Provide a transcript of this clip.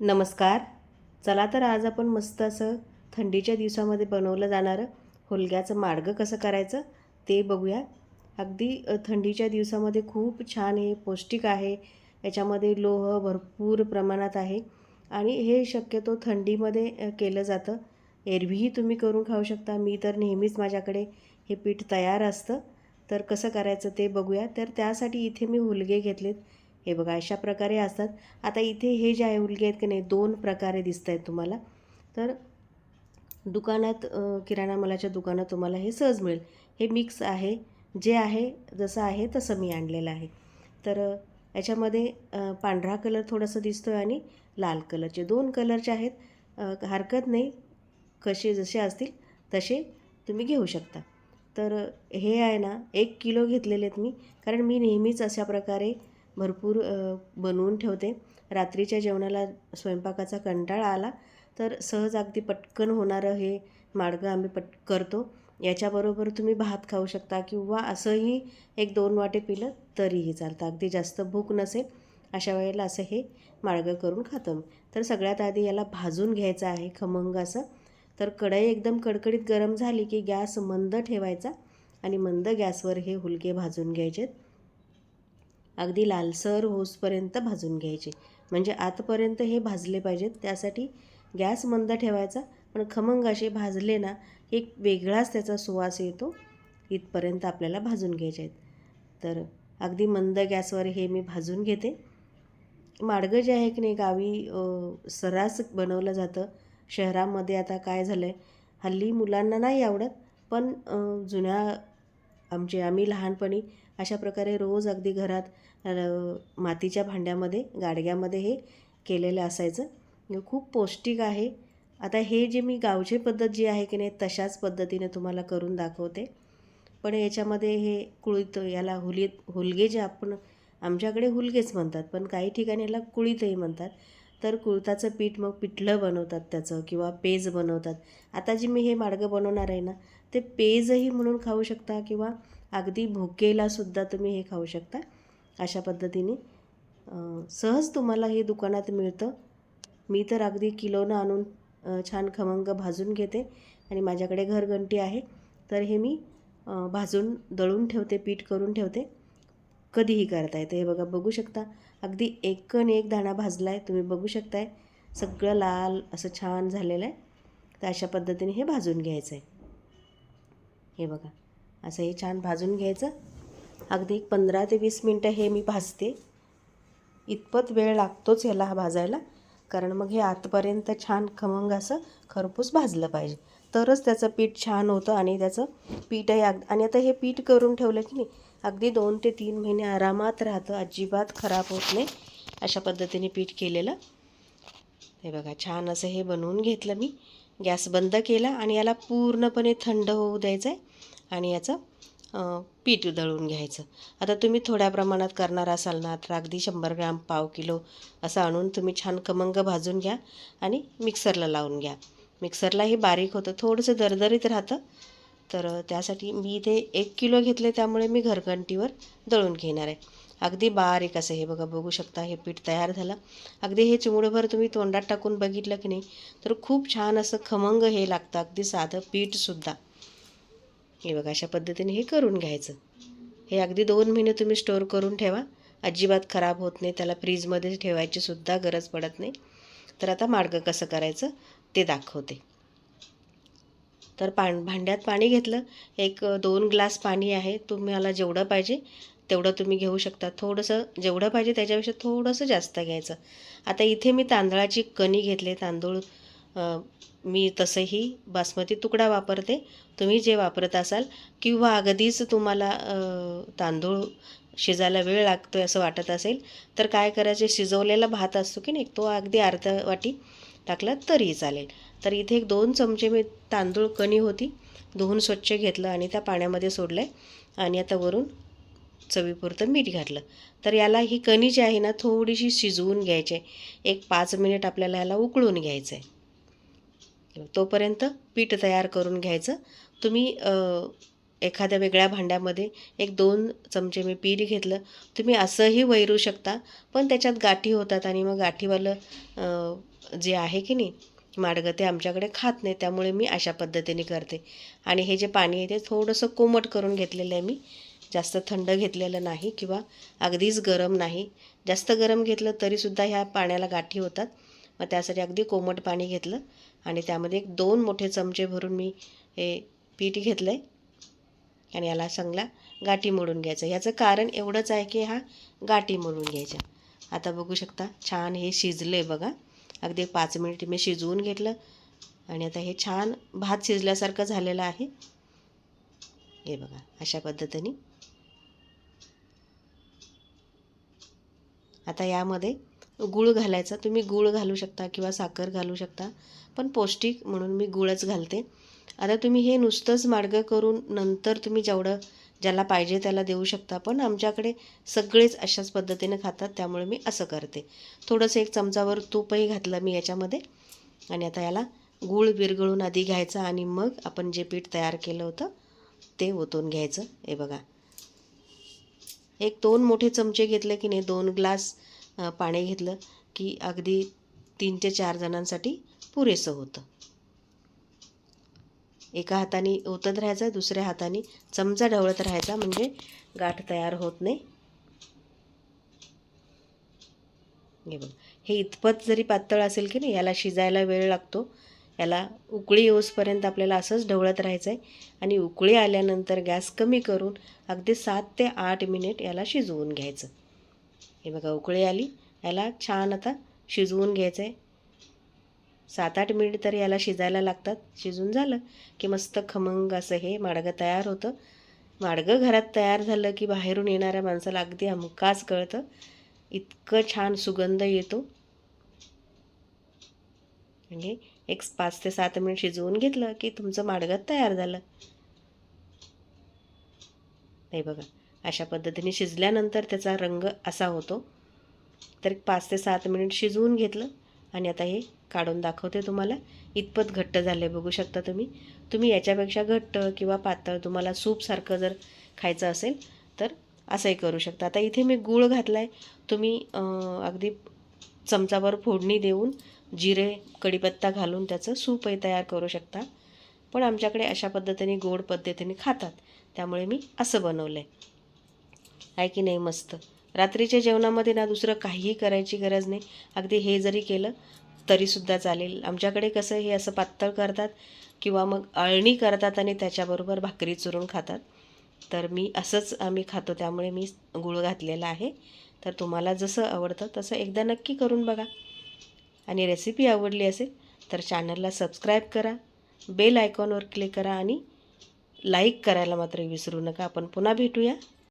नमस्कार. चला तर आज आपण मस्त असं थंडीच्या दिवसामध्ये बनवलं जाणारं हुलग्याचं मार्ग कसं करायचं ते बघूया. अगदी थंडीच्या दिवसामध्ये खूप छान हे पौष्टिक आहे. याच्यामध्ये लोह भरपूर प्रमाणात आहे. आणि हे शक्यतो थंडीमध्ये केलं जातं. एरवीही तुम्ही करून खाऊ शकता. मी तर नेहमीच माझ्याकडे हे पीठ तयार असतं. तर कसं करायचं ते बघूया. तर त्यासाठी इथे मी हुलगे घेतलेत. हे बघा अशा प्रकारे असतात. आता इथे हे जे आहे हुलगे आहेत की नाही दोन प्रकारे दिसत आहेत तुम्हाला. तर दुकानात किराणा मालाच्या दुकानात तुम्हाला हे सहज मिळेल. हे मिक्स आहे. जे आहे जसं आहे तसं मी आणलेलं आहे. तर याच्यामध्ये पांढरा कलर थोडंसं दिसतो आहे आणि लाल कलरचे दोन कलरचे आहेत हरकत नाही. कसे जसे असतील तसे तुम्ही घेऊ शकता. तर हे आहे ना एक किलो घेतलेले आहेत मी. कारण मी नेहमीच अशा प्रकारे भरपूर बनवून ठेवते. रात्रीच्या जेवणाला स्वयंपाकाचा कंटाळा आला तर सहज अगदी पटकन होणारं हे माडगं आम्ही पट करतो. याच्याबरोबर तुम्ही भात खाऊ शकता किंवा असंही एक दोन वाटे पिलं तरीही चालतं. अगदी जास्त भूक नसेल अशा वेळेला असं हे माडगं करून खातं तर सगळ्यात आधी याला भाजून घ्यायचं आहे खमंग असं. तर कढई एकदम कडकडीत गरम झाली की गॅस मंद ठेवायचा आणि मंद गॅसवर हे हुलके भाजून घ्यायचेत. अगदी लालसर होसपर्यंत भाजून घ्यायचे. म्हणजे आतपर्यंत हे भाजले पाहिजेत त्यासाठी गॅस मंद ठेवायचा. पण खमंग असे भाजले ना एक वेगळाच त्याचा सुवास येतो इथपर्यंत आपल्याला भाजून घ्यायचे आहेत. तर अगदी मंद गॅसवर हे मी भाजून घेते. माडगं जे आहे की नाही गावी सर्रास बनवलं जातं. शहरामध्ये आता काय झालं आहे हल्ली मुलांना नाही आवडत पण जुन्या आमचे आम्ही लहानपणी अशा प्रकारे रोज अगदी घरात मातीच्या भांड्यामध्ये गाडग्यामध्ये हे केलेलं असायचं. खूप पौष्टिक आहे. आता हे जे मी गावचे पद्धत जी आहे की नाही तशाच पद्धतीने तुम्हाला करून दाखवते. पण याच्यामध्ये हे कुळीत याला हुलीत हुलगे जे आपण आमच्याकडे हुलगेच म्हणतात पण काही ठिकाणी याला कुळीतही म्हणतात. तर कुळताचं पीठ मग पिठलं बनवतात त्याचं किंवा पेज बनवतात. आता जे मी हे मार्गं बनवणार आहे ना ते पेजही म्हणून खाऊ शकता किंवा अगदी भुकेलासुद्धा तुम्ही हे खाऊ शकता. अशा पद्धतीने. सहज तुम्हाला हे दुकानात मिळतं. मी तर अगदी किलोनं आणून छान खमंग भाजून घेते आणि माझ्याकडे घरघंटी आहे. तर हे मी भाजून दळून ठेवते पीठ करून ठेवते. कधीही करता येतं. हे बघा बघू शकता. अगदी एकन एक दाणा भाजला आहे तुम्ही बघू शकताय. सगळं लाल असं छान झालेलं आहे. तर अशा पद्धतीने हे भाजून घ्यायचं आहे हे बघा असं हे छान भाजून घ्यायचं. अगदी एक पंधरा ते वीस मिनटं हे मी भाजते. इतपत वेळ लागतोच ह्याला हा भाजायला. कारण मग हे आतपर्यंत छान खमंग असं खरपूस भाजलं पाहिजे. तरच त्याचं पीठ छान होतं आणि त्याचं पीठही अग आणि आता हे पीठ करून ठेवलं की नाही अगदी दोन ते तीन महिने आरामात राहतं. अजिबात खराब होत नाही अशा पद्धतीने पीठ केलेलं. हे बघा छान असं हे बनवून घेतलं मी. गॅस बंद केला आणि याला पूर्णपणे थंड होऊ द्यायचं आहे आणि याचं पीठ दळून घ्यायचं. आता तुम्ही थोड्या प्रमाणात करणार असाल ना तर अगदी शंभर ग्रॅम पाव किलो असं आणून तुम्ही छान खमंग भाजून घ्या आणि मिक्सरला लावून घ्या. मिक्सरलाही बारीक होतं थोडंसं दरदरीत राहतं. तर त्यासाठी मी इथे एक किलो घेतले त्यामुळे मी घरघंटीवर दळून घेणार आहे. अगदी बारीक असं हे बघा बघू शकता हे पीठ तयार झालं. अगदी हे चिमुडभर तुम्ही तोंडात टाकून बघितलं की नाही तर खूप छान असं खमंग हे लागतं अगदी साधं पीठसुद्धा हे बघा अशा पद्धतीने हे करून घ्यायचं. हे अगदी दोन महिने तुम्ही स्टोअर करून ठेवा. अजिबात खराब होत नाही त्याला फ्रीजमध्ये ठेवायची सुद्धा गरज पडत नाही. तर आता मार्ग कसं करायचं ते दाखवते. तर पाण भांड्यात पाणी घेतलं. एक दोन ग्लास पाणी आहे तुम्हाला जेवढं पाहिजे तेवढं तुम्ही घेऊ शकता. थोडंसं जेवढं पाहिजे त्याच्यापेक्षा थोडंसं जास्त घ्यायचं. आता इथे मी तांदळाची कणी घेतले तांदूळ मी तसंही बासमती तुकडा वापरते. तुम्ही जे वापरत असाल किंवा अगदीच तुम्हाला तांदूळ शिजायला वेळ लागतो आहे असं वाटत असेल तर काय करायचे? शिजवलेला भात असतो की नाही तो अगदी अर्धा वाटी टाकला तरी चालेल. तर इथे एक दोन चमचे मी तांदूळ कणी होती धुवून स्वच्छ घेतलं आणि त्या पाण्यामध्ये सोडलं आहे आणि आता वरून चवीपुरतं मीठ घातलं. तर याला ही कणी जी आहे ना थोडीशी शिजवून घ्यायची आहे. एक पाच मिनिट आपल्याला याला उकळून घ्यायचं आहे तोपर्यंत पीठ तयार करून घ्यायचं. तुम्ही एखाद्या वेगळ्या भांड्यामध्ये एक दोन चमचे मी पीठ घेतलं. तुम्ही असंही वैरू शकता पण त्याच्यात गाठी होतात आणि मग गाठीवालं जे आहे की नाही माडगं ते आमच्याकडे खात नाही त्यामुळे मी अशा पद्धतीने करते. आणि हे जे पाणी आहे ते थोडंसं कोमट करून घेतलेलं आहे मी. जास्त थंड घेतलेलं नाही किंवा अगदीच गरम नाही. जास्त गरम घेतलं तरीसुद्धा ह्या पाण्याला गाठी होतात. मग त्यासाठी अगदी कोमट पाणी घेतलं. आणि त्यामध्ये एक दोन मोठे चमचे भरून मी हे पीठ घेतलं आहे आणि याला चांगला गाठी मोडून घ्यायचं. ह्याचं कारण एवढंच आहे की हा गाठी मोडून घ्यायचा. आता बघू शकता छान हे शिजलं आहे बघा. अगदी पाच मिनिट मी शिजवून घेतलं. आणि आता हे छान भात शिजल्यासारखं झालेलं आहे. हे बघा अशा पद्धतीने. आता यामध्ये गूळ घालायचा. तुम्ही गूळ घालू शकता किंवा साखर घालू शकता. पण पौष्टिक म्हणून मी गूळच घालते. आता तुम्ही हे नुसतंच मार्ग करून नंतर तुम्ही जेवढं ज्याला पाहिजे त्याला देऊ शकता. पण आमच्याकडे सगळेच अशाच पद्धतीने खातात त्यामुळे मी असं करते. थोडंसं एक चमचावर तूपही घातलं मी याच्यामध्ये. आणि आता याला गूळ विरघळून आधी घ्यायचा आणि मग आपण जे पीठ तयार केलं होतं ते ओतून घ्यायचं. हे बघा. एक दोन मोठे चमचे घेतले की नाही दोन ग्लास पाणी घेतलं की अगदी तीन ते चार जणांसाठी पुरेसं होतं. एका हाताने ओतत राहायचं दुसऱ्या हाताने चमचा ढवळत राहायचा म्हणजे गाठ तयार होत नाही. हे बघ हे इतपत जरी पातळ असेल की नाही याला शिजायला वेळ लागतो. याला उकळी येऊसपर्यंत आपल्याला असंच ढवळत राहायचं आहे आणि उकळी आल्यानंतर गॅस कमी करून अगदी सात ते आठ मिनिट याला शिजवून घ्यायचं. हे बघा उकळी आली याला छान आता शिजवून घ्यायचं आहे सात आठ मिनिट तर याला शिजायला लागतात. शिजून झालं की मस्त खमंग असं हे माडगं तयार होतं. माडगं घरात तयार झालं की बाहेरून येणाऱ्या माणसाला अगदी हमकाच कळतं. इतकं छान सुगंध येतो. म्हणजे एक पाच ते सात मिनिट शिजवून घेतलं की तुमचं माडगं तयार झालं. नाही बघा अशा पद्धतीने शिजल्यानंतर त्याचा रंग असा होतो. तर पाच ते सात मिनिट शिजवून घेतलं आणि आता हे काढून दाखवते तुम्हाला. इतपत घट्ट झाले बघू शकता तुम्ही. तुम्ही याच्यापेक्षा घट्ट किंवा पातळ तुम्हाला सूपसारखं जर खायचं असेल तर असंही करू शकता. आता इथे मी गूळ घातला आहे तुम्ही अगदी चमचावर फोडणी देऊन जिरे कढीपत्ता घालून त्याचं सूपही तयार करू शकता. पण आमच्याकडे अशा पद्धतीने गोड पद्धतीने खातात. त्यामुळे मी असं बनवलं आहे आहे की नाही मस्त? रात्रीच्या जेवणामध्ये ना दुसरं काहीही करायची गरज नाही. अगदी हे जरी केलं तरीसुद्धा चालेल. आमच्याकडे कसं हे असं पातळ करतात किंवा मग अळणी करतात आणि त्याच्याबरोबर भाकरी चुरून खातात. तर मी असंच आम्ही खातो. त्यामुळे मी गुळ घातलेला आहे. तर तुम्हाला जसं आवडतं तसं एकदा नक्की करून बघा. आणि रेसिपी आवडली असेल तर चॅनलला सबस्क्राईब करा बेल आयकॉनवर क्लिक करा आणि लाईक करायला मात्र विसरू नका. आपण पुन्हा भेटूया.